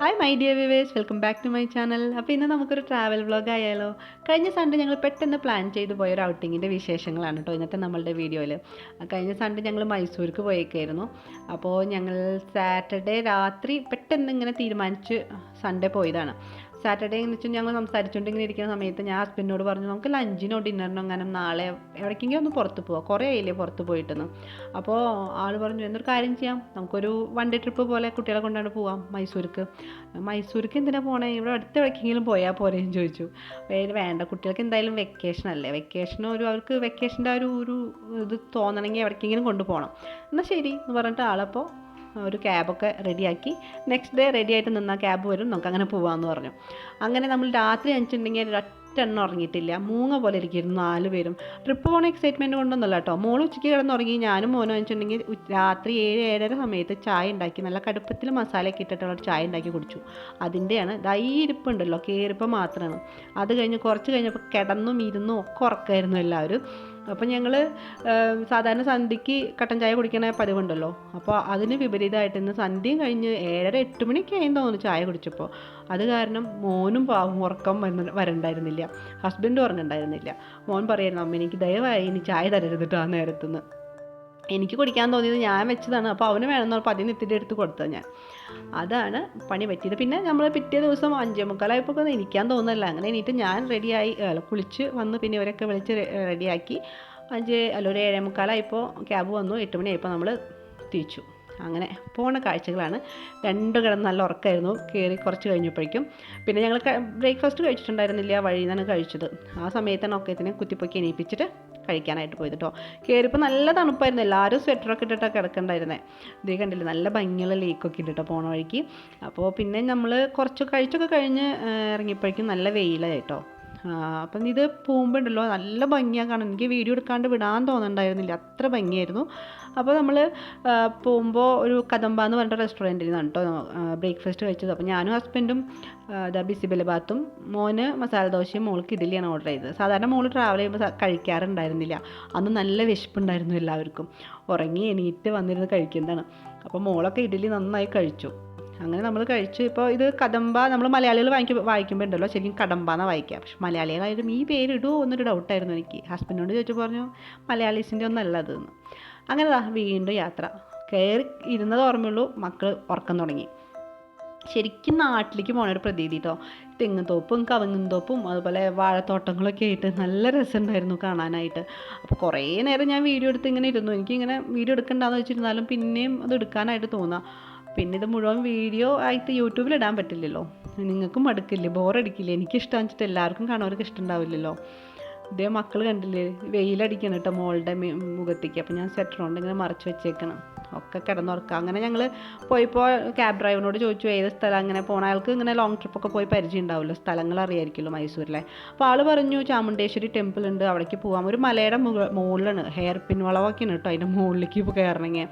Hi my dear viewers welcome back to my channel അപ്പോൾ ഇന്ന് നമുക്കൊരു ട്രാവൽ വ്ളോഗ് ആയാലോ? കഴിഞ്ഞ സൺഡേ ഞങ്ങൾ പെട്ടെന്ന് പ്ലാൻ ചെയ്ത് പോയ ഒരു ഔട്ടിങ്ങിന്റെ വിശേഷങ്ങളാണ് കേട്ടോ ഇന്നത്തെ നമ്മളുടെ വീഡിയോയിൽ കഴിഞ്ഞ സൺഡേ ഞങ്ങൾ മൈസൂർക്ക് പോയേക്കായിരുന്നു. അപ്പോൾ ഞങ്ങൾ സാറ്റർഡേ രാത്രി പെട്ടെന്ന് ഇങ്ങനെ തീരുമാനിച്ച് സൺഡേ പോയതാണ്. സാറ്റർഡേ എന്ന് വെച്ചാൽ ഞങ്ങൾ സംസാരിച്ചുകൊണ്ട് ഇങ്ങനെ ഇരിക്കുന്ന സമയത്ത് ഞാൻ ഹസ്ബൻഡിനോട് പറഞ്ഞു നമുക്ക് ലഞ്ചിനോ ഡിന്നറിനോ അങ്ങനെ നാളെ എവിടേക്കെങ്കിലും ഒന്ന് പുറത്ത് പോവാം. കുറേ ആയില്ലേ പുറത്ത് പോയിട്ടെന്ന്. അപ്പോൾ ആൾ പറഞ്ഞു എന്നൊരു കാര്യം ചെയ്യാം? നമുക്കൊരു വൺ ഡേ ട്രിപ്പ് പോലെ കുട്ടികളെ കൊണ്ടാണ് പോവാം മൈസൂർക്ക്. മൈസൂർക്ക് എന്തിനാ പോണേ? ഇവിടെ അടുത്ത് എവിടേക്കെങ്കിലും പോയാൽ പോരേന്ന് ചോദിച്ചു. വേണ്ട കുട്ടികൾക്ക് എന്തായാലും വെക്കേഷൻ അല്ലേ? വെക്കേഷനോ ഒരു അവർക്ക് വെക്കേഷന്റെ ഒരു ഒരു ഇത് തോന്നണമെങ്കിൽ എവിടേക്കെങ്കിലും കൊണ്ടുപോകണം എന്നാൽ ശരി എന്ന് പറഞ്ഞിട്ട് ആളപ്പോൾ ഒരു ക്യാബൊക്കെ റെഡിയാക്കി. നെക്സ്റ്റ് ഡേ റെഡി ആയിട്ട് നിന്നാൽ ക്യാബ് വരും. നമുക്ക് അങ്ങനെ പോകാമെന്ന് പറഞ്ഞു. അങ്ങനെ നമ്മൾ രാത്രി ഒറ്റ ഒറ്റെണ്ണം ഉറങ്ങിയിട്ടില്ല. മൂങ്ങ പോലെ ഇരിക്കുന്നു നാല് പേരും. ട്രിപ്പ് പോണ എക്സൈറ്റ്മെന്റ് കൊണ്ടൊന്നുമല്ല കേട്ടോ മോൾ ഉച്ചയ്ക്ക് കിടന്നുറങ്ങി ഞാനും മോനും വെച്ചിട്ടുണ്ടെങ്കിൽ രാത്രി ഏഴ് ഏഴര സമയത്ത് ചായ ഉണ്ടാക്കി നല്ല കടുപ്പത്തിൽ മസാലയൊക്കെ ഇട്ടിട്ടുള്ള ഒരു ചായ ഉണ്ടാക്കി കുടിച്ചു. അതിന്റെയാണ് ദൈ കയറിപ്പം മാത്രമാണ്. അത് കഴിഞ്ഞ് കുറച്ച് കഴിഞ്ഞപ്പോൾ കിടന്നും ഇരുന്നും ഒക്കെ ഉറക്കമായിരുന്നു എല്ലാവരും. അപ്പോൾ ഞങ്ങൾ സാധാരണ സന്ധ്യക്ക് കട്ടൻ ചായ കുടിക്കണ പതിവുണ്ടല്ലോ. അപ്പോൾ അതിന് വിപരീതമായിട്ട് ഇന്ന് സന്ധ്യയും കഴിഞ്ഞ് ഏഴര എട്ട് മണിയൊക്കെ ആയി തോന്നുന്നു ചായ കുടിച്ചപ്പോൾ അത് കാരണം മോനും ഉറക്കം വന്ന് വരണ്ടായിരുന്നില്ല. ഹസ്ബൻഡും ഉറങ്ങണ്ടായിരുന്നില്ല. മോൻ പറയായിരുന്നു അമ്മ എനിക്ക് ദയവായി ഇനി ചായ തരരുത് കേട്ടോ ആ നേരത്തുനിന്ന് എനിക്ക് കുടിക്കാൻ തോന്നിയത് ഞാൻ വെച്ചതാണ്. അപ്പോൾ അവന് വേണമെന്ന് പറഞ്ഞപ്പോൾ അതിന് ഇത്തിരി എടുത്ത് കൊടുത്തത് ഞാൻ. അതാണ് പണി പറ്റിയത്. പിന്നെ നമ്മൾ പിറ്റേ ദിവസം അഞ്ചേ മുക്കാലായപ്പോൾ എനിക്കാൻ തോന്നുന്നില്ല അങ്ങനെ എണീറ്റ് ഞാൻ റെഡിയായി കുളിച്ച് വന്ന് പിന്നെ ഇവരൊക്കെ വിളിച്ച് റെഡിയാക്കി. അഞ്ച് അല്ല ഒരു ഏഴേ മുക്കാലായപ്പോൾ ക്യാബ് വന്നു. എട്ട് മണിയായപ്പോൾ നമ്മൾ തിരിച്ചു. അങ്ങനെ പോണ കാഴ്ചകളാണ്. രണ്ട് കിടന്ന് നല്ല ഉറക്കമായിരുന്നു കയറി കുറച്ച് കഴിഞ്ഞപ്പോഴേക്കും. പിന്നെ ഞങ്ങൾ ബ്രേക്ക്ഫാസ്റ്റ് കഴിച്ചിട്ടുണ്ടായിരുന്നില്ല. വഴിയിൽ നിന്നാണ് കഴിച്ചത്. ആ സമയത്താണ് ഒക്കെ ഇതിനെ കുത്തിപ്പൊക്കി എണീപ്പിച്ചിട്ട് കഴിക്കാനായിട്ട് പോയത് കേട്ടോ കയറിയപ്പോൾ നല്ല തണുപ്പായിരുന്നു. എല്ലാവരും സ്വെറ്ററൊക്കെ ഇട്ടിട്ടാണ് കിടക്കണ്ടായിരുന്നേ. ഇതേ കണ്ടില്ലേ നല്ല ഭംഗിയുള്ള ലേക്കൊക്കെ ഇട്ടിട്ടോ പോണ വഴിക്ക്. അപ്പോൾ പിന്നെ നമ്മൾ കുറച്ച് കഴിച്ചൊക്കെ കഴിഞ്ഞ് ഇറങ്ങിയപ്പോഴേക്കും നല്ല വെയിലായിട്ടോ അപ്പം ഇത് പോകുമ്പോൾ ഉണ്ടല്ലോ നല്ല ഭംഗിയാണ് കാണാൻ എനിക്ക് വീഡിയോ എടുക്കാണ്ട് വിടാൻ തോന്നുന്നുണ്ടായിരുന്നില്ല അത്ര ഭംഗിയായിരുന്നു. അപ്പോൾ നമ്മൾ പോകുമ്പോൾ ഒരു കദമ്പ എന്ന് പറഞ്ഞ റെസ്റ്റോറന്റിൽ നിന്നാണ് കേട്ടോ ബ്രേക്ക്ഫാസ്റ്റ് കഴിച്ചത്. അപ്പോൾ ഞാനും ഹസ്ബൻഡും ഇതാ ബിസിബെല ബാത്തും മോന് മസാല ദോശയും മോൾക്ക് ഇഡലിയാണ് ഓർഡർ ചെയ്തത്. സാധാരണ മോൾ ട്രാവൽ ചെയ്യുമ്പോൾ കഴിക്കാറുണ്ടായിരുന്നില്ല. അന്ന് നല്ല വിശപ്പുണ്ടായിരുന്നു എല്ലാവർക്കും. ഉറങ്ങി എണീറ്റ് വന്നിരുന്ന് കഴിക്കുന്നതാണ്. അപ്പോൾ മോളൊക്കെ ഇഡലി നന്നായി കഴിച്ചു. അങ്ങനെ നമ്മൾ കഴിച്ചു ഇപ്പോൾ ഇത് കടമ്പ നമ്മൾ മലയാളികൾ വായിക്കും വായിക്കുമ്പോൾ ഉണ്ടല്ലോ ശരിക്കും കടമ്പ എന്നാണ് വായിക്കുക പക്ഷെ മലയാളികളായാലും ഈ പേര് എന്നൊരു ഡൗട്ടായിരുന്നു എനിക്ക്. ഹസ്ബൻഡിനോട് ചോദിച്ചു പറഞ്ഞു മലയാളീസിന്റെ ഒന്നല്ല അതെന്ന് അങ്ങനെ വീണ്ടും യാത്ര. കയറി ഇരുന്നത് ഓർമ്മയുള്ളൂ മക്കൾ ഉറക്കം തുടങ്ങി. ശരിക്കും നാട്ടിലേക്ക് പോകണ ഒരു പ്രതീതി കേട്ടോ തെങ്ങുംതോപ്പും കവുങ്ങുംതോപ്പും അതുപോലെ വാഴത്തോട്ടങ്ങളൊക്കെ ആയിട്ട് നല്ല രസമുണ്ടായിരുന്നു കാണാനായിട്ട്. അപ്പോൾ കുറേ നേരം ഞാൻ വീഡിയോ എടുത്ത് ഇങ്ങനെ ഇരുന്നു. എനിക്കിങ്ങനെ വീഡിയോ എടുക്കണ്ടെന്ന് വെച്ചിരുന്നാലും പിന്നെയും അത് എടുക്കാനായിട്ട് തോന്നാം. പിന്നെ ഇത് മുഴുവൻ വീഡിയോ ആയിട്ട് യൂട്യൂബിൽ ഇടാൻ പറ്റില്ലല്ലോ. നിങ്ങൾക്കും മടുക്കില്ലേ? ബോറടിക്കില്ലേ എനിക്കിഷ്ടം വെച്ചിട്ട് എല്ലാവർക്കും കാണുന്നവർക്ക് ഇഷ്ടം ഉണ്ടാവില്ലല്ലോ. ഇതേ മക്കൾ കണ്ടില്ലേ? വെയിലടിക്കണം കേട്ടോ മോളുടെ മുഖത്തേക്ക്. അപ്പോൾ ഞാൻ സ്വെറ്റർ കൊണ്ട് മറച്ച് വെച്ചേക്കണം. ഒക്കെ കിടന്നുറക്കുക. അങ്ങനെ ഞങ്ങൾ പോയിപ്പോൾ ക്യാബ് ഡ്രൈവറിനോട് ചോദിച്ചു ഏത് സ്ഥലം അങ്ങനെ പോകണം അയാൾക്ക് ഇങ്ങനെ ലോങ് ട്രിപ്പൊക്കെ പോയി പരിചയം ഉണ്ടാവുമല്ലോ സ്ഥലങ്ങൾ അറിയായിരിക്കുമല്ലോ മൈസൂരിലെ. അപ്പോൾ ആൾ പറഞ്ഞു ചാമുണ്ടേശ്വരി ടെമ്പിൾ ഉണ്ട് അവിടേക്ക് പോകാം ഒരു മലയുടെ മുക മുകളിലാണ് ഹെയർ പിൻ വളവൊക്കെയാണ് കേട്ടോ അതിന്റെ മുകളിലേക്ക് കയറണമെങ്കിൽ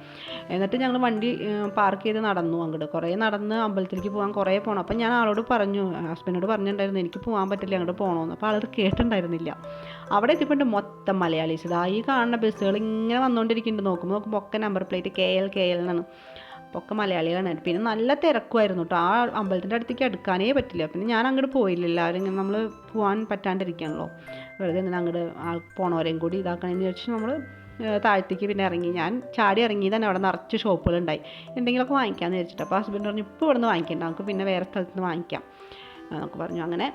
എന്നിട്ട് ഞങ്ങൾ വണ്ടി പാർക്ക് ചെയ്ത് നടന്നു അങ്ങോട്ട്. കുറേ നടന്ന് അമ്പലത്തിലേക്ക് പോകാൻ കുറേ പോകണം അപ്പം ഞാൻ ആളോട് പറഞ്ഞു ഹസ്ബൻഡിനോട് പറഞ്ഞിട്ടുണ്ടായിരുന്നു എനിക്ക് പോകാൻ പറ്റില്ല അങ്ങോട്ട് പോകണമെന്ന് അപ്പോൾ ആളത് കേട്ടിട്ടുണ്ടായിരുന്നില്ല. അവിടെ എത്തിപ്പെട്ട് മൊത്തം മലയാളീസ്. ഇതാ ഈ കാണുന്ന ബസ്സുകൾ ഇങ്ങനെ വന്നുകൊണ്ടിരിക്കുന്നുണ്ട് നോക്കുമ്പോൾ നോക്കുമ്പോൾ ഒക്കെ number plate K L K L എന്നാണ്. അപ്പോൾ ഒക്കെ മലയാളികളാണ്. പിന്നെ നല്ല തിരക്കുമായിരുന്നു കേട്ടോ ആ അമ്പലത്തിന്റെ അടുത്തേക്ക് അടുക്കാനേ പറ്റില്ല. പിന്നെ ഞാൻ അങ്ങോട്ട് പോയില്ല. എല്ലാവരും ഇങ്ങനെ നമ്മൾ പോകാൻ പറ്റാണ്ടിരിക്കുകയാണല്ലോ വെറുതെ ഇങ്ങനെ അങ്ങോട്ട് ആൾ പോണവരെയും കൂടി ഇതാക്കണമെന്ന് വെച്ച് നമ്മൾ താഴത്തേക്ക് പിന്നെ ഇറങ്ങി. ഞാൻ ചാടി ഇറങ്ങി തന്നെ അവിടെ നിറച്ച് ഷോപ്പുകളുണ്ടായി എന്തെങ്കിലുമൊക്കെ വാങ്ങിക്കാമെന്ന് വിചാരിച്ചിട്ട്. അപ്പോൾ ഹസ്ബൻഡ് പറഞ്ഞു ഇപ്പോൾ ഇവിടെ നിന്ന് വാങ്ങിക്കണ്ട. നമുക്ക് പിന്നെ വേറെ സ്ഥലത്ത് നിന്ന് വാങ്ങിക്കാം നമുക്ക് പറഞ്ഞു. അങ്ങനെ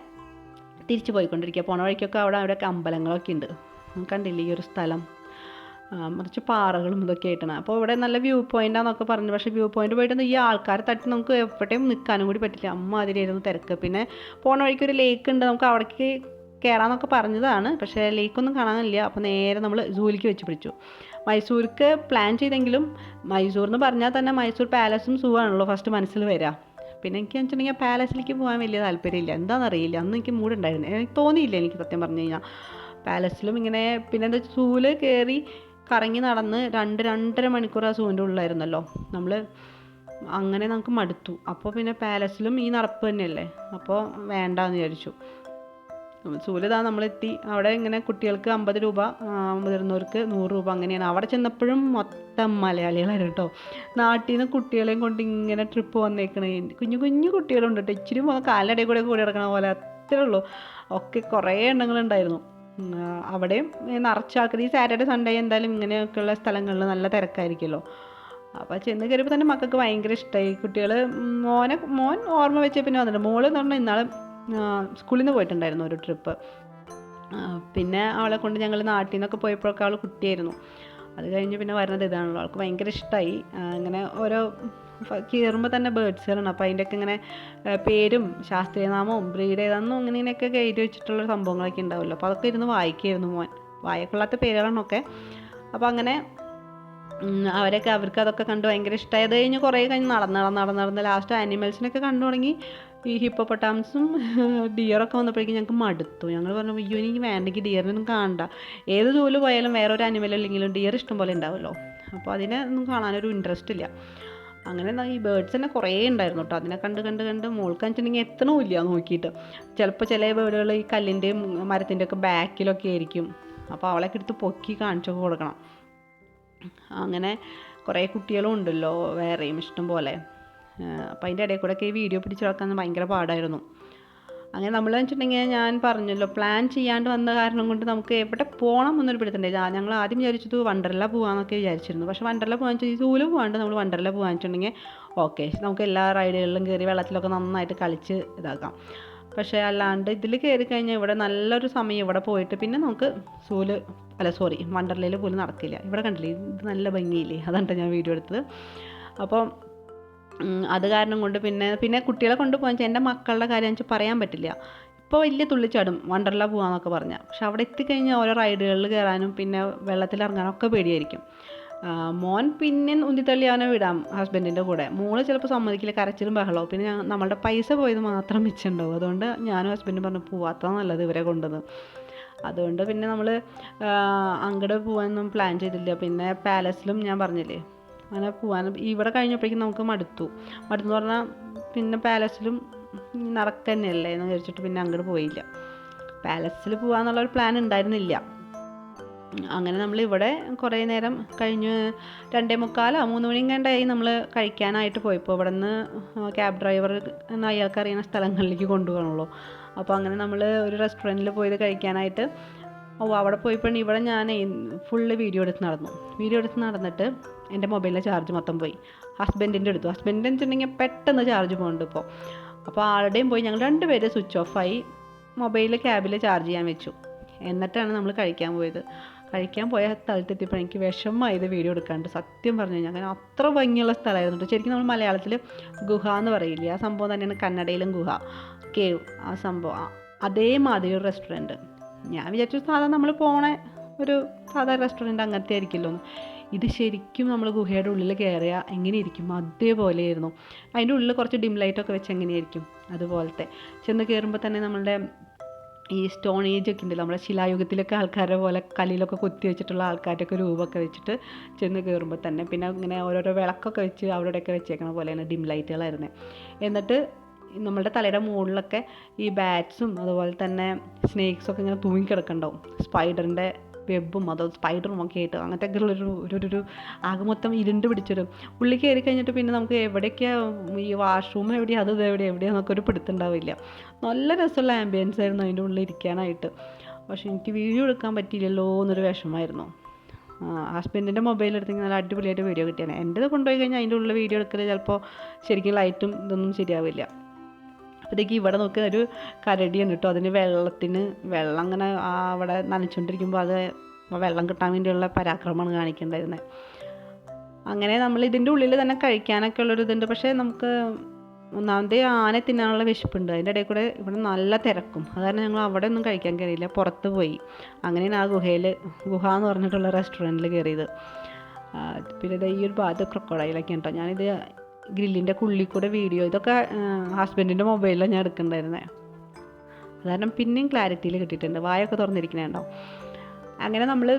തിരിച്ചു പോയിക്കൊണ്ടിരിക്കുക. പോണ വഴിക്കൊക്കെ അവിടെ അവിടെയൊക്കെ അമ്പലങ്ങളൊക്കെ ഉണ്ട്. കണ്ടില്ലേ ഈ ഒരു സ്ഥലം? കുറച്ച് പാറകളും ഇതൊക്കെ ആയിട്ടാണ്. അപ്പോൾ ഇവിടെ നല്ല വ്യൂ പോയിന്റാന്നൊക്കെ പറഞ്ഞു. പക്ഷേ വ്യൂ പോയിന്റ് പോയിട്ട് ഈ ആൾക്കാരെ തട്ടി നമുക്ക് എവിടെയും നിൽക്കാനും കൂടി പറ്റില്ല. അമ്മ അമ്മാതിരിയായിരുന്നു തിരക്ക്. പിന്നെ പോണ വഴിക്ക് ഒരു ലേക്ക് ഉണ്ട്. നമുക്ക് അവിടേക്ക് കയറാമെന്നൊക്കെ പറഞ്ഞതാണ്. പക്ഷേ ലേക്കൊന്നും കാണാനില്ല. അപ്പോൾ നേരെ നമ്മൾ ജൂലിക്ക് വെച്ച് പിടിച്ചു. മൈസൂർക്ക് പ്ലാൻ ചെയ്തെങ്കിലും മൈസൂർ എന്ന് പറഞ്ഞാൽ തന്നെ മൈസൂർ പാലസും സൂ ആണല്ലോ ഫസ്റ്റ് മനസ്സിൽ വരിക. പിന്നെ എനിക്ക് വെച്ചിട്ടുണ്ടെങ്കിൽ പാലസിലേക്ക് പോകാൻ വലിയ താല്പര്യമില്ല. എന്താണെന്നറിയില്ല അന്ന് എനിക്ക് മൂടുണ്ടായിരുന്നു എനിക്ക് തോന്നിയില്ല എനിക്ക് സത്യം പറഞ്ഞു കഴിഞ്ഞാൽ. പാലസിലും ഇങ്ങനെ പിന്നെ എന്താ സൂവിൽ കയറി കറങ്ങി നടന്ന് രണ്ട് രണ്ടര മണിക്കൂർ ആ സൂവിന്റെ ഉള്ളിലായിരുന്നല്ലോ. നമ്മൾ അങ്ങനെ നമുക്ക് മടുത്തു. അപ്പോൾ പിന്നെ പാലസിലും ഈ നടപ്പ് തന്നെയല്ലേ? അപ്പോൾ വേണ്ടാന്ന് വിചാരിച്ചു. സൂര്യതാ നമ്മളെത്തി. അവിടെ ഇങ്ങനെ കുട്ടികൾക്ക് അമ്പത് രൂപ മുതിർന്നവർക്ക് നൂറ് രൂപ അങ്ങനെയാണ്. അവിടെ ചെന്നപ്പോഴും മൊത്തം മലയാളികളായിരുന്നു കേട്ടോ. നാട്ടിൽ നിന്ന് കുട്ടികളെയും കൊണ്ട് ഇങ്ങനെ ട്രിപ്പ് വന്നേക്കണേ. കുഞ്ഞു കുഞ്ഞു കുട്ടികളുണ്ട് കേട്ടോ. ഇച്ചിരി കാലിന്റെ കൂടെ കൂടി കിടക്കണ പോലെ അത്രേ ഉള്ളൂ. ഒക്കെ കുറേ എണ്ണങ്ങളുണ്ടായിരുന്നു. അവിടെയും ഈ നിറച്ച ആൾക്കാർ ഈ സാറ്റർഡേ സൺഡേ എന്തായാലും ഇങ്ങനെയൊക്കെയുള്ള സ്ഥലങ്ങളിൽ നല്ല തിരക്കായിരിക്കുമല്ലോ. അപ്പോൾ ചെന്ന് കയറിയപ്പോൾ തന്നെ മക്കൾക്ക് ഭയങ്കര ഇഷ്ടമായി കുട്ടികൾ മോനെ മോൻ ഓർമ്മ വെച്ച പിന്നെ വന്നിട്ടുണ്ട് മോൾ എന്ന് പറഞ്ഞാൽ ഇന്നാൾ സ്കൂളിൽ നിന്ന് പോയിട്ടുണ്ടായിരുന്നു ഒരു ട്രിപ്പ്. പിന്നെ അവളെ കൊണ്ട് ഞങ്ങൾ നാട്ടിൽ നിന്നൊക്കെ പോയപ്പോഴൊക്കെ അവൾ കുട്ടിയായിരുന്നു. അത് കഴിഞ്ഞ് പിന്നെ വരുന്നത് ഇതാണല്ലോ. അവൾക്ക് ഭയങ്കര ഇഷ്ടമായി അങ്ങനെ ഓരോ കയറുമ്പോൾ തന്നെ ബേഡ്സുകളാണ് അപ്പോൾ അതിന്റെയൊക്കെ ഇങ്ങനെ പേരും ശാസ്ത്രീയനാമവും ബ്രീഡ് ഏതാണെന്നും അങ്ങനെ ഇങ്ങനെയൊക്കെ വെച്ചിട്ടുള്ള സംഭവങ്ങളൊക്കെ ഉണ്ടാവുമല്ലോ. അപ്പോൾ അതൊക്കെ ഇരുന്ന് വായിക്കായിരുന്നു മോൻ. വായക്കൊള്ളാത്ത പേരുകളാണൊക്കെ അപ്പോൾ അങ്ങനെ അവരൊക്കെ അവർക്ക് അതൊക്കെ കണ്ട് ഭയങ്കര ഇഷ്ടമായി അത് കഴിഞ്ഞ് കുറേ കഴിഞ്ഞ് നടന്ന് നടന്ന് നടന്ന് നടന്ന് ലാസ്റ്റ് ആനിമൽസിനൊക്കെ കണ്ടു തുടങ്ങി. ഈ ഹിപ്പോപ്പൊട്ടാംസും ഡിയറൊക്കെ വന്നപ്പോഴേക്കും ഞങ്ങൾക്ക് മടുത്തു. ഞങ്ങൾ പറഞ്ഞു അയ്യോ എനിക്ക് വേണ്ടെങ്കിൽ ഡിയറിനൊന്നും കാണണ്ട. ഏത് ജോലി പോയാലും വേറെ ഒരു അനിമൽ അല്ലെങ്കിലും ഡിയർ ഇഷ്ടം പോലെ ഉണ്ടാവുമല്ലോ. അപ്പോൾ അതിനെ ഒന്നും കാണാനൊരു ഇൻട്രസ്റ്റ് ഇല്ല. അങ്ങനെ ഈ ബേർഡ്സ് തന്നെ കുറേ ഉണ്ടായിരുന്നു കേട്ടോ അതിനെ കണ്ട് കണ്ട് കണ്ട് മോൾക്ക് വെച്ചിട്ടുണ്ടെങ്കിൽ എത്തണമില്ല നോക്കിയിട്ട്. ചിലപ്പോൾ ചില ബേർഡുകൾ ഈ കല്ലിന്റെയും മരത്തിന്റെ ഒക്കെ ബാക്കിലൊക്കെ ആയിരിക്കും. അപ്പോൾ അവളൊക്കെ എടുത്ത് പൊക്കി കാണിച്ചൊക്കെ കൊടുക്കണം. അങ്ങനെ കുറേ കുട്ടികളും ഉണ്ടല്ലോ വേറെയും ഇഷ്ടം പോലെ. അപ്പോൾ അതിന്റെ ഇടയിൽ കൂടെയൊക്കെ ഈ വീഡിയോ പിടിച്ചു കിടക്കാൻ ഭയങ്കര പാടായിരുന്നു. അങ്ങനെ നമ്മൾ വെച്ചിട്ടുണ്ടെങ്കിൽ ഞാൻ പറഞ്ഞല്ലോ പ്ലാൻ ചെയ്യാണ്ട് വന്ന കാരണം കൊണ്ട് നമുക്ക് എവിടെ പോകണം എന്നൊരു പിടുത്തണ്ടേ ഞങ്ങൾ ആദ്യം വിചാരിച്ചത് വണ്ടർല പോകാമെന്നൊക്കെ വിചാരിച്ചിരുന്നു. പക്ഷേ വണ്ടർല പോകാൻ വെച്ചാൽ ജൂൽ പോകാണ്ട് നമ്മൾ വണ്ടർല പോകാൻ വെച്ചിട്ടുണ്ടെങ്കിൽ ഓക്കെ നമുക്ക് എല്ലാ റൈഡുകളിലും കയറി വെള്ളത്തിലൊക്കെ നന്നായിട്ട് കളിച്ച് ഇതാക്കാം. പക്ഷേ അല്ലാണ്ട് ഇതിൽ കയറി കഴിഞ്ഞാൽ ഇവിടെ നല്ലൊരു സമയം ഇവിടെ പോയിട്ട് പിന്നെ നമുക്ക് സൂൽ അല്ല സോറി വണ്ടർലയിൽ പോലും നടക്കില്ല. ഇവിടെ കണ്ടില്ലേ ഇത് നല്ല ഭംഗിയില്ലേ? അതാണ് ഞാൻ വീഡിയോ എടുത്തത്. അപ്പോൾ ഉം, അത് കാരണം കൊണ്ട് പിന്നെ പിന്നെ കുട്ടികളെ കൊണ്ട് പോകാൻ വെച്ചാൽ എന്റെ മക്കളുടെ കാര്യം വെച്ചാൽ പറയാൻ പറ്റില്ല. ഇപ്പോൾ വലിയ തുള്ളിച്ചാടും വണ്ടർല പോകാമെന്നൊക്കെ പറഞ്ഞാൽ പക്ഷെ അവിടെ എത്തിക്കഴിഞ്ഞാൽ ഓരോ റൈഡുകളിൽ കയറാനും പിന്നെ വെള്ളത്തിൽ ഇറങ്ങാനും ഒക്കെ പേടിയായിരിക്കും. മോൻ പിന്നെ ഉന്തിത്തള്ളി അവനെ വിടാം ഹസ്ബൻഡിന്റെ കൂടെ. മോൾ ചിലപ്പോൾ സമ്മതിക്കില്ല കരച്ചിലും ബഹളവും. പിന്നെ ഞാൻ നമ്മളുടെ പൈസ പോയത് മാത്രം മിച്ചുണ്ടാവും അതുകൊണ്ട് ഞാനും ഹസ്ബൻഡും പറഞ്ഞു പോവാത്ത നല്ലത് ഇവരെ കൊണ്ടുവന്ന്. അതുകൊണ്ട് പിന്നെ നമ്മൾ അങ്ങോട്ട് പോകാനൊന്നും പ്ലാൻ ചെയ്തില്ല. പിന്നെ പാലസിലും ഞാൻ പറഞ്ഞില്ലേ അങ്ങനെ പോകാൻ ഇവിടെ കഴിഞ്ഞപ്പോഴേക്കും നമുക്ക് മടുത്തു. മടുത്തു പറഞ്ഞാൽ പിന്നെ പാലസിലും നടക്കന്നെയല്ലേ എന്ന് വിചാരിച്ചിട്ട് പിന്നെ അങ്ങോട്ട് പോയില്ല. പാലസിൽ പോകാന്നുള്ളൊരു പ്ലാൻ ഉണ്ടായിരുന്നില്ല. അങ്ങനെ നമ്മൾ ഇവിടെ കുറേ നേരം കഴിഞ്ഞ് രണ്ടേ മുക്കാലോ മൂന്ന് മണിയും കണ്ടായി നമ്മൾ കഴിക്കാനായിട്ട് പോയപ്പോൾ ഇവിടെ നിന്ന് ക്യാബ് ഡ്രൈവർ എന്ന അയാൾക്ക് അറിയുന്ന സ്ഥലങ്ങളിലേക്ക് കൊണ്ടുപോകണുള്ളൂ. അപ്പോൾ അങ്ങനെ നമ്മൾ ഒരു റെസ്റ്റോറന്റിൽ പോയത് കഴിക്കാനായിട്ട് ഓ അവിടെ പോയിപ്പോൾ ഇവിടെ ഞാൻ ഫുള്ള് വീഡിയോ എടുത്ത് നടന്നു. വീഡിയോ എടുത്ത് നടന്നിട്ട് എന്റെ മൊബൈലിലെ ചാർജ് മൊത്തം പോയി. ഹസ്ബൻഡിന്റെ എടുത്തു ഹസ്ബൻഡിന്റെ വെച്ചിട്ടുണ്ടെങ്കിൽ പെട്ടെന്ന് ചാർജ് പോകുന്നുണ്ട് ഇപ്പോൾ അപ്പോൾ ആളുടെയും പോയി ഞങ്ങൾ രണ്ടുപേര് സ്വിച്ച് ഓഫായി മൊബൈൽ ക്യാബിൽ ചാർജ് ചെയ്യാൻ വെച്ചു. എന്നിട്ടാണ് നമ്മൾ കഴിക്കാൻ പോയത്. കഴിക്കാൻ പോയ സ്ഥലത്തെത്തിയപ്പോൾ എനിക്ക് വിഷമമായത് വീഡിയോ എടുക്കാണ്ട്. സത്യം പറഞ്ഞു കഴിഞ്ഞാൽ അങ്ങനെ അത്ര ഭംഗിയുള്ള സ്ഥലമായിരുന്നു ശരിക്കും നമ്മൾ മലയാളത്തിൽ ഗുഹ എന്ന് പറയില്ലേ? ആ സംഭവം തന്നെയാണ് കന്നഡയിലും ഗുഹ. കേവ് ആ സംഭവം. അതേമാതിരി ഒരു റെസ്റ്റോറന്റ് ഞാൻ വിചാരിച്ചു സാധാരണ നമ്മൾ പോണ ഒരു സാധാരണ റെസ്റ്റോറന്റ് അങ്ങനത്തെ ആയിരിക്കുമല്ലോ എന്ന്. ഇത് ശരിക്കും നമ്മൾ ഗുഹയുടെ ഉള്ളിൽ കയറിയാൽ എങ്ങനെയിരിക്കും? അതേപോലെയായിരുന്നു. അതിന്റെ ഉള്ളിൽ കുറച്ച് ഡിം ലൈറ്റൊക്കെ വെച്ച് എങ്ങനെയായിരിക്കും? അതുപോലത്തെ. ചെന്ന് കയറുമ്പോൾ തന്നെ നമ്മളുടെ ഈ സ്റ്റോൺ ഏജ് ഒക്കെ ഉണ്ട് നമ്മുടെ ശിലായുഗത്തിലൊക്കെ ആൾക്കാരെ പോലെ കല്ലിലൊക്കെ കുത്തി വെച്ചിട്ടുള്ള ആൾക്കാരൊക്കെ രൂപമൊക്കെ വെച്ചിട്ട് ചെന്ന് കയറുമ്പോൾ തന്നെ പിന്നെ ഇങ്ങനെ ഓരോരോ വിളക്കൊക്കെ വെച്ച് അവിടെയൊക്കെ വെച്ചേക്കണ പോലെയാണ് ഡിം ലൈറ്റുകളായിരുന്നത് എന്നിട്ട് നമ്മളുടെ തലയുടെ മുകളിലൊക്കെ ഈ ബാറ്റ്സും അതുപോലെ തന്നെ സ്നേക്സൊക്കെ ഇങ്ങനെ തൂങ്ങിക്കിടക്കുന്നുണ്ടാവും. സ്പൈഡറിന്റെ വെബും അതോ സ്പൈഡറും ഒക്കെ ആയിട്ട് അങ്ങനത്തെ ഒരു ഒരു- ഒരു ആകെ മൊത്തം ഇരുണ്ട് പിടിച്ചൊരു ഉള്ളിൽ കയറി കഴിഞ്ഞിട്ട് പിന്നെ നമുക്ക് എവിടെയൊക്കെയാണ് ഈ വാഷ്റൂം എവിടെയാണ് അത് എവിടെ എവിടെയാന്നൊക്കെ ഒരു പിടുത്തുണ്ടാവില്ല. നല്ല രസമുള്ള ആംബിയൻസ് ആയിരുന്നു അതിന്റെ ഉള്ളിൽ ഇരിക്കാനായിട്ട്. പക്ഷെ എനിക്ക് വീഡിയോ എടുക്കാൻ പറ്റിയില്ലല്ലോ എന്നൊരു വിഷമമായിരുന്നു. ഹസ്ബൻഡിന്റെ മൊബൈൽ എടുത്തെങ്കിൽ നല്ല അടിപൊളിയായിട്ട് വീഡിയോ കിട്ടിയാണ് എന്റെത് കൊണ്ടുപോയി കഴിഞ്ഞാൽ അതിന്റെ ഉള്ളിൽ വീഡിയോ എടുക്കൽ ചിലപ്പോൾ ശരിക്കും ലൈറ്റും ഇതൊന്നും ശരിയാവില്ല. അപ്പോഴത്തേക്ക് ഇവിടെ നോക്കുക ഒരു കരടിയാണ് കേട്ടോ. അതിന് വെള്ളത്തിന് വെള്ളം അങ്ങനെ അവിടെ നനച്ചുകൊണ്ടിരിക്കുമ്പോൾ അത് വെള്ളം കിട്ടാൻ വേണ്ടിയുള്ള പരാക്രമമാണ് കാണിക്കേണ്ടായിരുന്നത് അങ്ങനെ നമ്മൾ ഇതിന്റെ ഉള്ളിൽ തന്നെ കഴിക്കാനൊക്കെ ഉള്ളൊരു ഇതുണ്ട്. പക്ഷേ നമുക്ക് ഒന്നാമത് ആന തിന്നാനുള്ള വിശപ്പുണ്ട്. അതിന്റെ ഇടയിൽ കൂടെ ഇവിടെ നല്ല തിരക്കും. അത് കാരണം ഞങ്ങൾ അവിടെ ഒന്നും കഴിക്കാൻ കയറിയില്ല പുറത്ത് പോയി. അങ്ങനെയാണ് ആ ഗുഹയിൽ ഗുഹ എന്ന് പറഞ്ഞിട്ടുള്ള റെസ്റ്റോറന്റിൽ കയറിയത് പിന്നെ ഈ ഒരു ഭാഗത്ത് ക്രൊക്കോഡൈലൊക്കെ ഉണ്ടോ ഞാനിത് ഗ്രില്ലിന്റെ കുള്ളിൽ കൂടെ വീഡിയോ. ഇതൊക്കെ ഹസ്ബൻഡിന്റെ മൊബൈലിലാണ് ഞാൻ എടുക്കണ്ടായിരുന്നത് അതുകാരണം പിന്നെയും ക്ലാരിറ്റിയിൽ കിട്ടിയിട്ടുണ്ട്. വായൊക്കെ തുറന്നിരിക്കണുണ്ടോ? അങ്ങനെ നമ്മൾ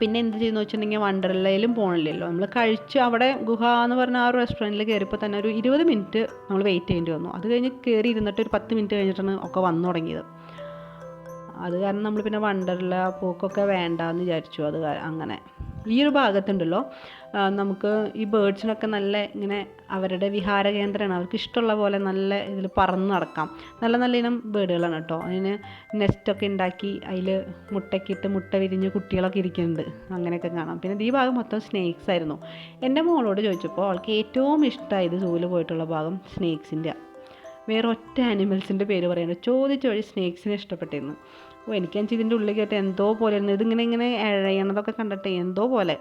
പിന്നെ എന്ത് ചെയ്യുന്നു വെച്ചിട്ടുണ്ടെങ്കിൽ വണ്ടർലയിലും പോകണില്ലല്ലോ നമ്മൾ കഴിച്ച് അവിടെ ഗുഹ എന്ന് പറഞ്ഞ ആ ഒരു റെസ്റ്റോറന്റിൽ കയറിയപ്പോൾ തന്നെ ഒരു ഇരുപത് മിനിറ്റ് നമ്മൾ വെയിറ്റ് ചെയ്യേണ്ടി വന്നു. അത് കഴിഞ്ഞ് കയറി ഇരുന്നിട്ട് ഒരു പത്ത് മിനിറ്റ് കഴിഞ്ഞിട്ടാണ് ഒക്കെ വന്നു തുടങ്ങിയത്. അത് കാരണം നമ്മൾ പിന്നെ വണ്ടർല പോക്കൊക്കെ വേണ്ട എന്ന് വിചാരിച്ചു. അത് അങ്ങനെ. ഈ ഒരു ഭാഗത്തുണ്ടല്ലോ നമുക്ക് ഈ ബേഡ്സിനൊക്കെ നല്ല ഇങ്ങനെ അവരുടെ വിഹാര കേന്ദ്രമാണ്. അവർക്ക് ഇഷ്ടമുള്ള പോലെ നല്ല ഇതിൽ പറന്ന് നടക്കാം. നല്ല നല്ല ഇനം ബേഡുകളാണ് കേട്ടോ. അതിന് നെസ്റ്റൊക്കെ ഉണ്ടാക്കി അതിൽ മുട്ടക്കിട്ട് മുട്ട വിരിഞ്ഞ് കുട്ടികളൊക്കെ ഇരിക്കുന്നുണ്ട്. അങ്ങനെയൊക്കെ കാണാം. പിന്നെ ഈ ഭാഗം മൊത്തം സ്നേക്സ് ആയിരുന്നു. എന്റെ മോളോട് ചോദിച്ചപ്പോൾ അവൾക്ക് ഏറ്റവും ഇഷ്ടമായത് സൂൽ പോയിട്ടുള്ള ഭാഗം സ്നേക്സിന്റെ വേറെ ഒറ്റ ആനിമൽസിന്റെ പേര് പറയുന്നത് ചോദിച്ച വഴി സ്നേക്സിനെ ഇഷ്ടപ്പെട്ടിരുന്നു. ഓ എനിക്കാണെന്ന് ഇതിന്റെ ഉള്ളിൽ കേട്ട് എന്തോ പോലെ ഇരുന്നു. ഇതിങ്ങനെ ഇങ്ങനെ ഇഴയണതൊക്കെ കണ്ടിട്ട് എന്തോ പോലെ.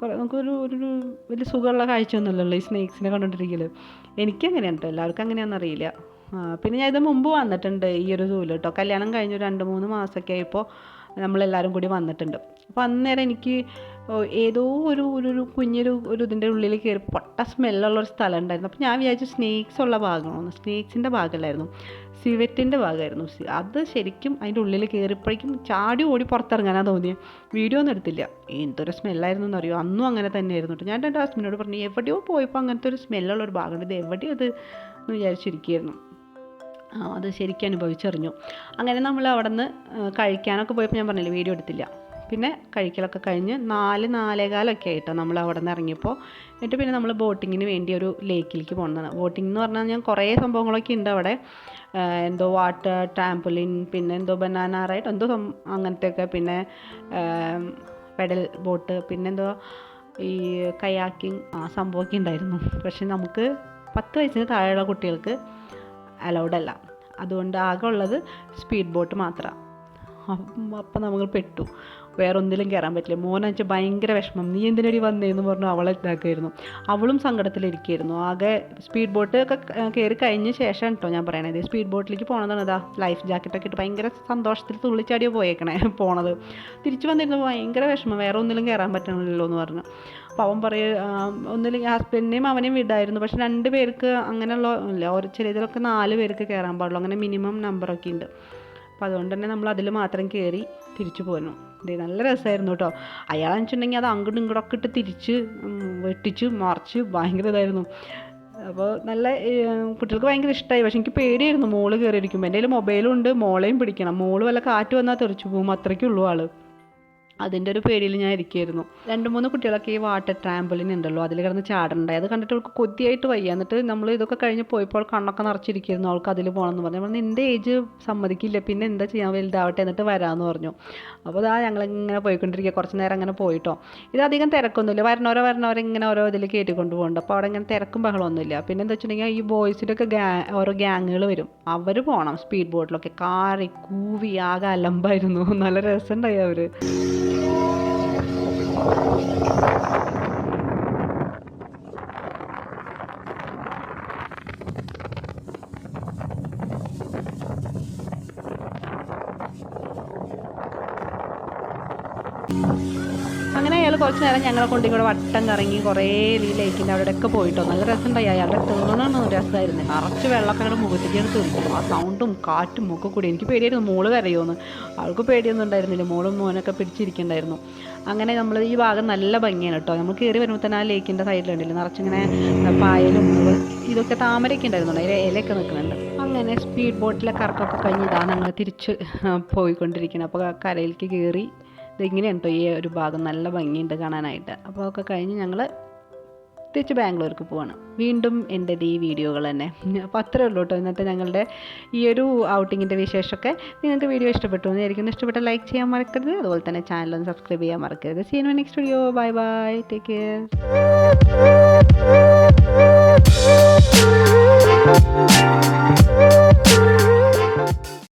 കുറേ നമുക്കൊരു ഒരു വലിയ സുഖമുള്ള കാഴ്ചയൊന്നുമല്ലല്ലോ ഈ സ്നേക്സിനെ കണ്ടുകൊണ്ടിരിക്കൽ എനിക്കങ്ങനെയാണ് കേട്ടോ എല്ലാവർക്കും അങ്ങനെയാണെന്ന് അറിയില്ല പിന്നെ ഞാൻ ഇത് മുമ്പ് വന്നിട്ടുണ്ട് ഈ ഒരു സൂൽ കേട്ടോ കല്യാണം കഴിഞ്ഞ് രണ്ട് മൂന്ന് മാസമൊക്കെ ആയപ്പോൾ നമ്മളെല്ലാവരും കൂടി വന്നിട്ടുണ്ട്. അപ്പോൾ അന്നേരം എനിക്ക് ഏതോ ഒരു ഒരു കുഞ്ഞൊരു ഒരു ഇതിന്റെ ഉള്ളിൽ കയറി പൊട്ട സ്മെല്ലുള്ള ഒരു സ്ഥലം ഉണ്ടായിരുന്നു. അപ്പോൾ ഞാൻ വിചാരിച്ചു സ്നേക്സ് ഉള്ള ഭാഗമാണെന്ന് സ്നേക്സിന്റെ ഭാഗമല്ലായിരുന്നു. സിവറ്റിന്റെ ഭാഗമായിരുന്നു. അത് ശരിക്കും അതിന്റെ ഉള്ളിൽ കയറിയപ്പോഴേക്കും ചാടി ഓടി പുറത്തിറങ്ങാനാ തോന്നിയത് വീഡിയോ ഒന്നും എടുത്തില്ല. എന്തൊരു സ്മെല്ലായിരുന്നു എന്നറിയോ? അന്നും അങ്ങനെ തന്നെയായിരുന്നു കേട്ടോ ഞാൻ എന്റെ ഹസ്ബൻഡിനോട് പറഞ്ഞു എവിടെയോ പോയപ്പോൾ അങ്ങനത്തെ ഒരു സ്മെല്ലുള്ള ഒരു ഭാഗമുണ്ട് ഇത് എവിടെയോ അത് എന്ന് വിചാരിച്ചിരിക്കുകയായിരുന്നു. അത് ശരിക്കും അനുഭവിച്ചറിഞ്ഞു. അങ്ങനെ നമ്മൾ അവിടെ നിന്ന് കഴിക്കാനൊക്കെ പോയപ്പോൾ ഞാൻ പറഞ്ഞില്ല വീഡിയോ എടുത്തില്ല. പിന്നെ കഴിക്കലൊക്കെ കഴിഞ്ഞ് നാല് നാലേകാലൊക്കെ ആയിട്ടോ നമ്മൾ അവിടെ നിന്ന് ഇറങ്ങിയപ്പോൾ എന്നിട്ട് പിന്നെ നമ്മൾ ബോട്ടിങ്ങിന് വേണ്ടി ഒരു ലേക്കിലേക്ക് പോകുന്നതാണ് ബോട്ടിംഗ് എന്ന് പറഞ്ഞാൽ ഞാൻ കുറേ സംഭവങ്ങളൊക്കെ ഉണ്ട് അവിടെ. എന്തോ വാട്ടർ ടാമ്പിളിൻ പിന്നെ എന്തോ ബനാന റൈഡ് എന്തോ അങ്ങനത്തെയൊക്കെ. പിന്നെ പെഡൽ ബോട്ട് പിന്നെ എന്തോ ഈ കയാക്കിങ് ആ സംഭവമൊക്കെ ഉണ്ടായിരുന്നു പക്ഷെ നമുക്ക് പത്ത് വയസ്സിന് താഴെയുള്ള കുട്ടികൾക്ക് അലൗഡ് അല്ല. അതുകൊണ്ട് ആകെ ഉള്ളത് സ്പീഡ് ബോട്ട് മാത്രമാണ് അപ്പം നമ്മൾ പെട്ടു. വേറെ ഒന്നിലും കയറാൻ പറ്റില്ല മോനെന്ന് ഭയങ്കര വിഷമം. നീ എന്തിനടി വന്നേന്ന് പറഞ്ഞു അവളെ ഇതാക്കുമായിരുന്നു അവളും സങ്കടത്തിലിരിക്കുകയായിരുന്നു. ആകെ സ്പീഡ് ബോട്ട് ഒക്കെ കയറി കഴിഞ്ഞ ശേഷം കേട്ടോ ഞാൻ പറയണത്. സ്പീഡ് ബോട്ടിലേക്ക് പോണതാണ് ഇതാ. ലൈഫ് ജാക്കറ്റൊക്കെ ഇട്ട് ഭയങ്കര സന്തോഷത്തിൽ തുള്ളിച്ചാടിയോ പോയേക്കണേ പോണത്. തിരിച്ചു വന്നിരുന്നു ഭയങ്കര വിഷമം. വേറെ ഒന്നിലും കയറാൻ പറ്റണില്ലല്ലോ എന്ന് പറഞ്ഞു. അപ്പോൾ അവൻ പറയും ഒന്നില്ലെങ്കിൽ ഹസ്ബൻഡിനെയും അവനെയും വിടായിരുന്നു. പക്ഷെ രണ്ട് പേർക്ക് അങ്ങനെയുള്ള ഇല്ല ഒരു ചിലതിലൊക്കെ നാല് പേർക്ക് കയറാൻ പാടുള്ളൂ. അങ്ങനെ മിനിമം നമ്പറൊക്കെ ഉണ്ട്. അപ്പോൾ അതുകൊണ്ട് തന്നെ നമ്മൾ അതിൽ മാത്രം കയറി തിരിച്ചു പോന്നു. ദേ നല്ല രസമായിരുന്നു കേട്ടോ അയാളെന്ന് വെച്ചിട്ടുണ്ടെങ്കിൽ അത് അങ്ങോട്ടും ഇങ്ങോട്ടൊക്കെ ഇട്ട് തിരിച്ച് വെട്ടിച്ച് മറിച്ച് ഭയങ്കര ഇതായിരുന്നു. അപ്പോൾ നല്ല കുട്ടികൾക്ക് ഭയങ്കര ഇഷ്ടമായി പക്ഷെ എനിക്ക് പേടിയായിരുന്നു മോൾ കയറിയിരിക്കുമ്പോൾ എന്റെ കയ്യിൽ മൊബൈലും ഉണ്ട് മോളെയും പിടിക്കണം. മോൾ വല്ല കാറ്റ് വന്നാൽ തെറിച്ചു പോകും. അത്രയ്ക്കുള്ളൂ ആൾ. അതിന്റെ ഒരു പേടിയിൽ ഞാൻ ഇരിക്കുകയായിരുന്നു. രണ്ട് മൂന്ന് കുട്ടികളൊക്കെ ഈ വാട്ടർ ട്രാമ്പിളിൻ ഉണ്ടല്ലോ അതിൽ കിടന്ന് ചാടണ്ടായി അത് കണ്ടിട്ട് അവൾക്ക് കൊതിയായിട്ട് വയ്യ. എന്നിട്ട് നമ്മൾ ഇതൊക്കെ കഴിഞ്ഞ് പോയപ്പോൾ കണ്ണൊക്കെ നിറച്ചിരിക്കുന്നു അവൾക്ക് അതിൽ പോകണമെന്ന് പറഞ്ഞു. നമ്മൾ എന്റെ ഏജ് സമ്മതിക്കില്ല പിന്നെ എന്താ ചെയ്യാൻ വലുതാവട്ടെ എന്നിട്ട് വരാമെന്ന് പറഞ്ഞു. അപ്പോൾ ഇതാ ഞങ്ങളിങ്ങനെ പോയിക്കൊണ്ടിരിക്കുക. കുറച്ച് നേരം അങ്ങനെ പോയിട്ടോ. ഇത് അധികം തിരക്കൊന്നുമില്ല. വരണവരോ വരണവരെ ഇങ്ങനെ ഓരോ ഇതിൽ കയറ്റിക്കൊണ്ട് പോകുന്നുണ്ട് അപ്പോൾ അവിടെ ഇങ്ങനെ തിരക്കും ബഹളമൊന്നുമില്ല പിന്നെ എന്താ വെച്ചിട്ടുണ്ടെങ്കിൽ ഈ ബോയ്സിന്റെ ഒക്കെ ഗ്യാ ഓരോ ഗ്യാങ്ങുകൾ വരും. അവർ പോകണം സ്പീഡ് ബോട്ടിലൊക്കെ കാറി കൂവി ആകെ അലമ്പായിരുന്നു. നല്ല രസമുണ്ടായി അവർ Thank you. നേരം ഞങ്ങളെ കൊണ്ട് ഇവിടെ വട്ടം കറങ്ങി കുറേ ഈ ലേക്കിന്റെ അവിടെയൊക്കെ പോയിട്ടോ. നല്ല രസമുണ്ടായി അയാളുടെ തേണാണ് രസമായിരുന്നു. നിറച്ച് വെള്ളമൊക്കെ അങ്ങോട്ട് മുഖത്തേക്ക് എടുത്ത് നിൽക്കും ആ സൗണ്ടും കാറ്റും ഒക്കെ കൂടി. എനിക്ക് പേടിയായിരുന്നു മോൾ കരയോന്ന് അവൾക്ക് പേടിയൊന്നും ഉണ്ടായിരുന്നില്ല. മോളും മോനൊക്കെ പിടിച്ചിരിക്കണ്ടായിരുന്നു. അങ്ങനെ നമ്മൾ ഈ ഭാഗം നല്ല ഭംഗിയാണ് കേട്ടോ. നമ്മൾ കയറി വരുമ്പോൾ തന്നെ ആ ലേക്കിന്റെ സൈഡിലുണ്ടല്ലോ നിറച്ചിങ്ങനെ പായലും ഇതൊക്കെ താമരയൊക്കെ ഉണ്ടായിരുന്നു ഇലയൊക്കെ നിൽക്കുന്നുണ്ട്. അങ്ങനെ സ്പീഡ് ബോട്ടിലെ കറക്കമൊക്കെ കഴിഞ്ഞ് ഇതാ ഞങ്ങൾ തിരിച്ച് പോയിക്കൊണ്ടിരിക്കണം. അപ്പോൾ കരയിലേക്ക് കയറി ഇതിങ്ങനെയാണ് കേട്ടോ ഈ ഒരു ഭാഗം? നല്ല ഭംഗിയുണ്ട് കാണാനായിട്ട്. അപ്പോൾ ഒക്കെ കഴിഞ്ഞ് ഞങ്ങൾ തിരിച്ച് ബാംഗ്ലൂർക്ക് പോവാണ്. വീണ്ടും എന്റെ ഈ വീഡിയോകൾ തന്നെ. അപ്പോൾ അത്രേ ഉള്ളൂ കേട്ടോ ഇന്നത്തെ ഞങ്ങളുടെ ഈ ഒരു ഔട്ടിങ്ങിന്റെ വിശേഷമൊക്കെ. നിങ്ങൾക്ക് വീഡിയോ ഇഷ്ടപ്പെട്ടു എന്ന് വിചാരിക്കുന്നു. ഇഷ്ടപ്പെട്ട ലൈക്ക് ചെയ്യാൻ മറക്കരുത്. അതുപോലെ തന്നെ ചാനൽ ഒന്ന് സബ്സ്ക്രൈബ് ചെയ്യാൻ മറക്കരുത്. See in next video bye bye take care